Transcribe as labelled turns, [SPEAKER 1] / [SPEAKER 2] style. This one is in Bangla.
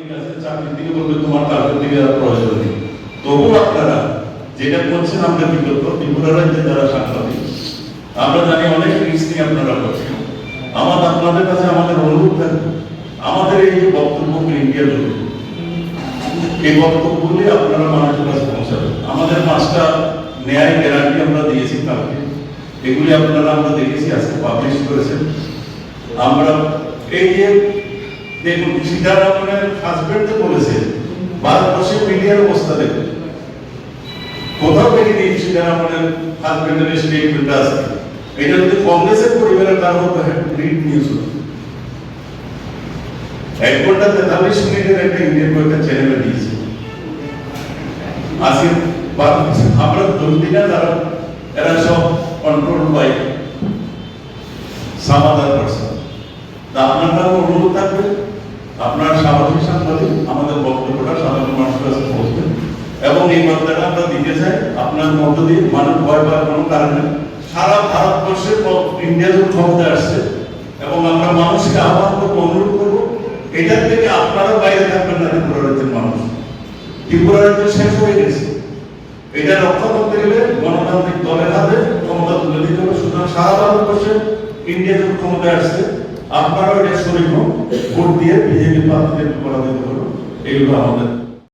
[SPEAKER 1] ইন্ডিয়া এই বক্তব্যগুলি আপনারা মানুষের কাছে পৌঁছাবেন। আমাদের পাঁচটা ন্যায় গ্যারান্টি আমরা দিয়েছি কালকে। এগুলি আপনারা আমরা দেখেছি পাবলিশ করেছেন। আমরা এই যে দেখুন সীতারামনের হাজবেন্ড তো বলেছে ভারতবর্ষের মিডিয়ার অবস্থা দেখুন। কোথাও থেকে নিয়ে সীতারামনের হাজবেন্ডের স্টেটমেন্ট আছে। এটা যদি কংগ্রেসের পরিবারের কারও হতো রিড নিউজ হতো। এক ঘণ্টা তেতাল্লিশ মিনিটের একটা ইন্ডিয়ান চ্যানেলে দিয়েছে। আজকে আমরা এরা সব কন্ট্রোল বাই সামাদার পার্সন তা আপনার অনুরোধ থাকবে? আপনার স্বাভাবিক সাংবাদিক, আমাদের বক্তব্যটা সাধারণ মানুষের কাছে পৌঁছবে এবং এই বার্তাটা আমরা দিতে চাই, আপনার মধ্য দিয়ে মানুষ ভয় পাওয়ার কোনো কারণ নেই। সারা ভারতবর্ষের প- ইন্ডিয়া ক্ষমতা আসছে, এবং আমরা মানুষকে আহ্বান করব, অনুরোধ করব, এটার থেকে আপনারা বাইরে থাকবেন না ত্রিপুরা রাজ্যের মানুষ। ত্রিপুরা রাজ্য শেষ হয়ে গেছে। এটা রক্ষা করতে গেলে গণতান্ত্রিক দলের হাতে ক্ষমতা তুলে দিতে হবে। সুতরাং সারা ভারতবর্ষে ইন্ডিয়া যখন ক্ষমতায় আসছে আপনারাও এটা শরীর ভোট দিয়ে বিজেপি প্রার্থীদের করা যেতে পারো এগুলো আমাদের